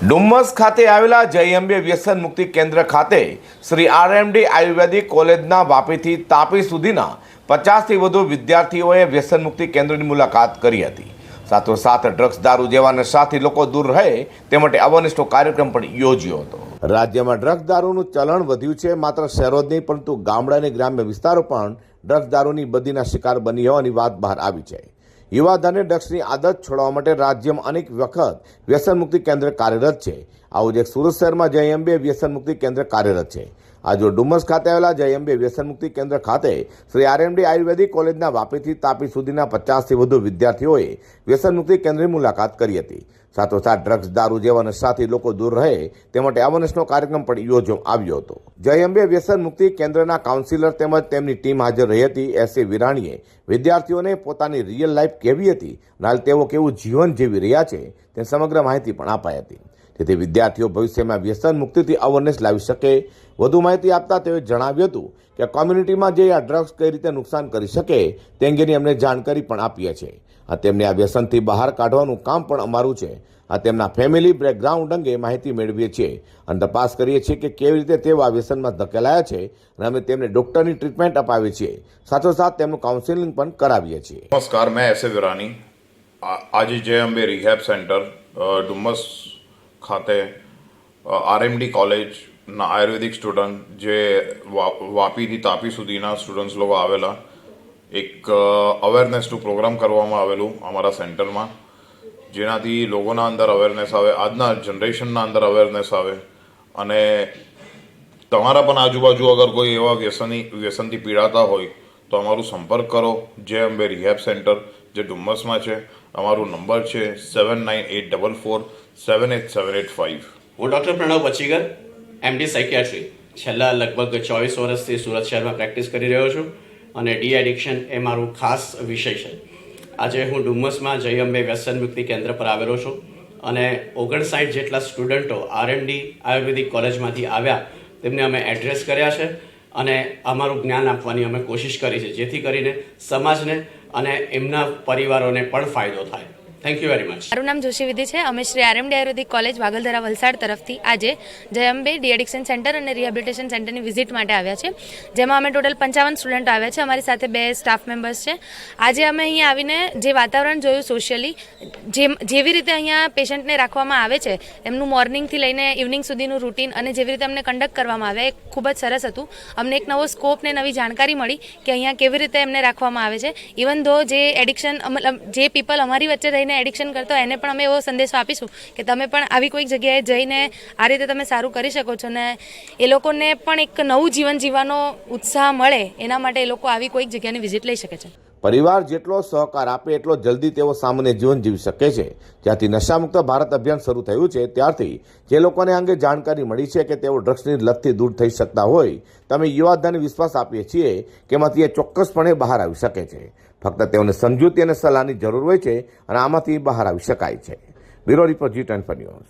ડુમ્મસ ખાતે આવેલા જય અંબે વ્યસન મુક્તિ કેન્દ્ર ખાતે શ્રી આરએમડી આયુર્વેદિક કોલેજના વાપીથી તાપી સુધીના પચાસથી વધુ વિદ્યાર્થીઓએ વ્યસન મુક્તિ કેન્દ્રની મુલાકાત કરી હતી. સાથોસાથ ડ્રગ્સ દારૂ જેવા નશાથી લોકો દૂર રહે તે માટે અવેરનેસનો કાર્યક્રમ પણ યોજ્યો હતો. રાજ્યમાં ડ્રગ્સ દારૂનું ચલણ વધ્યું છે માત્ર શહેરો જ નહીં, પરંતુ ગામડા અને ગ્રામ્ય વિસ્તારો પણ ડ્રગ્સ દારૂની બદીના શિકાર બની હોવાની વાત બહાર આવી છે. યુવાધનને ડ્રગ્સની આદત છોડવા માટે રાજ્યમાં અનેક વખત વ્યસન મુક્તિ કેન્દ્ર કાર્યરત છે. આવું જ એક સુરત શહેરમાં જય અંબે વ્યસન મુક્તિ કેન્દ્ર કાર્યરત છે. આજે ડુમસ ખાતે આવેલા જય અંબે વ્યસન મુક્તિ કેન્દ્ર ખાતે શ્રી આરએમડી આયુર્વેદિક કોલેજના વાપીથી તાપી સુધીના પચાસથી વધુ વિદ્યાર્થીઓએ વ્યસન મુક્તિ કેન્દ્રની મુલાકાત કરી હતી. સાથોસાથ ડ્રગ્સ, દારૂ જેવા નશાથી લોકો દૂર રહે તે માટે અવેરનેસનો કાર્યક્રમ પણ યોજવામાં આવ્યો હતો. જય અંબે વ્યસન મુક્તિ કેન્દ્રના કાઉન્સિલર તેમજ તેમની ટીમ હાજર રહી હતી. એસ એ વિરાણીએ વિદ્યાર્થીઓને પોતાની રિયલ લાઈફ કેવી હતી હાલ તેઓ કેવું જીવન જીવી રહ્યા છે તે સમગ્ર માહિતી પણ અપાઈ હતી. જેથી વિદ્યાર્થીઓ ભવિષ્યમાં વ્યસન મુક્તિથી અવેરનેસ લાવી શકે. વધુ માહિતી આપતા તેઓએ જણાવ્યું હતું કે કોમ્યુનિટીમાં જે આ ડ્રગ્સ કઈ રીતે નુકસાન કરી શકે તે અંગેની અમને જાણકારી પણ આપીએ છીએ. આ તેમને આ વ્યસનથી બહાર કાઢવાનું કામ પણ અમારું છે. આ તેમના ફેમિલી બેકગ્રાઉન્ડ અંગે માહિતી મેળવીએ છીએ અને તપાસ કરીએ છીએ કે કેવી રીતે તેઓ આ વ્યસનમાં ધકેલાયા છે અને અમે તેમને ડોક્ટરની ટ્રીટમેન્ટ અપાવીએ છીએ. સાથોસાથ તેમનું કાઉન્સેલિંગ પણ કરાવીએ છીએ. નમસ્કાર, મેં એસે વિરાની આજે જય અંબે રિહેબ સેન્ટર ડુમ્મસ ખાતે આરએમડી કોલેજના આયુર્વેદિક સ્ટુડન્ટ જે વાપીથી તાપી સુધીના સ્ટુડન્ટ્સ લોકો આવેલા, એક અવેરનેસનું પ્રોગ્રામ કરવામાં આવેલું અમારા સેન્ટરમાં જેનાથી લોકોના અંદર અવેરનેસ આવે, આજના જનરેશનના અંદર અવેરનેસ આવે. અને તમારા પણ આજુબાજુ અગર કોઈ એવા વ્યસની, વ્યસનથી પીડાતા હોય, તો અમારું સંપર્ક કરો જે અંબે રિહેબ સેન્ટર જે ડુમ્મસમાં છે, અમારો નંબર છે seven nine eight double four seven eight seven eight five હું doctor Pranav Bachigar MD psychiatry છેલ્લા લગભગ ચોવીસ વર્ષથી સુરત શહેરમાં પ્રેક્ટિસ કરી રહ્યો છું અને ડી એડિક્શન એ મારું ખાસ વિષય છે. આજે હું ડુમ્મસમાં જય અંબે વ્યસન મુક્તિ કેન્દ્ર પર આવેલો છું અને ઓગણસાઠ જેટલા સ્ટુડન્ટો આરએમડી આયુર્વેદિક કોલેજમાંથી આવ્યા, તેમને અમે એડ્રેસ કર્યા છે અને અમારું જ્ઞાન આપવાની અમે કોશિશ કરી છે, જેથી કરીને સમાજને અને એમના પરિવારોને પણ ફાયદો થાય. થેન્ક યુ વેરી મચ મારું નામ જોશી વિધિ છે. અમે શ્રી આરએમડી આયુર્વેદિક કોલેજ વાગલધરા વલસાડ તરફથી આજે જયંબે ડી એડિક્શન સેન્ટર અને રિહેબિલિટેશન સેન્ટરની વિઝિટ માટે આવ્યા છે. જેમાં અમે ટોટલ પંચાવન સ્ટુડન્ટ આવ્યા છે. અમારી સાથે બે સ્ટાફ મેમ્બર્સ છે. આજે અમે અહીંયા આવીને જે વાતાવરણ જોયું સોશિયલી જે જેવી રીતે અહીંયા પેશન્ટને રાખવામાં આવે છે, એમનું મોર્નિંગથી લઈને ઇવનિંગ સુધીનું રૂટીન અને જેવી રીતે અમને કન્ડક્ટ કરવામાં આવે એ ખૂબ જ સરસ હતું. અમને એક નવો સ્કોપ ને નવી જાણકારી મળી કે અહીંયા કેવી રીતે એમને રાખવામાં આવે છે. ઇવન ધો જે એડિક્શન જે પીપલ અમારી વચ્ચે રહીને એડિક્શન કરતો એને પણ અમે એવો સંદેશો આપીશું કે તમે પણ આવી કોઈક જગ્યાએ જઈને આ રીતે તમે સારું કરી શકો છો ને એ લોકોને પણ એક નવું જીવન જીવવાનો ઉત્સાહ મળે એના માટે એ લોકો આવી કોઈક જગ્યાની વિઝિટ લઈ શકે છે. પરિવાર જેટલો સહકાર આપે એટલો જલ્દી તેઓ સામાન્ય જીવન જીવી શકે છે. જ્યાંથી નશામુક્ત ભારત અભિયાન શરૂ થયું છે, ત્યારથી જે લોકોને અંગે જાણકારી મળી છે કે તેઓ ડ્રગ્સની લતથી દૂર થઈ શકતા હોય, તમે યુવાધનને વિશ્વાસ આપીએ છીએ કે એમાંથી એ ચોક્કસપણે બહાર આવી શકે છે. ફક્ત તેઓને સમજૂતી અને સલાહની જરૂર હોય છે અને આમાંથી બહાર આવી શકાય છે. Bureau report G twenty news.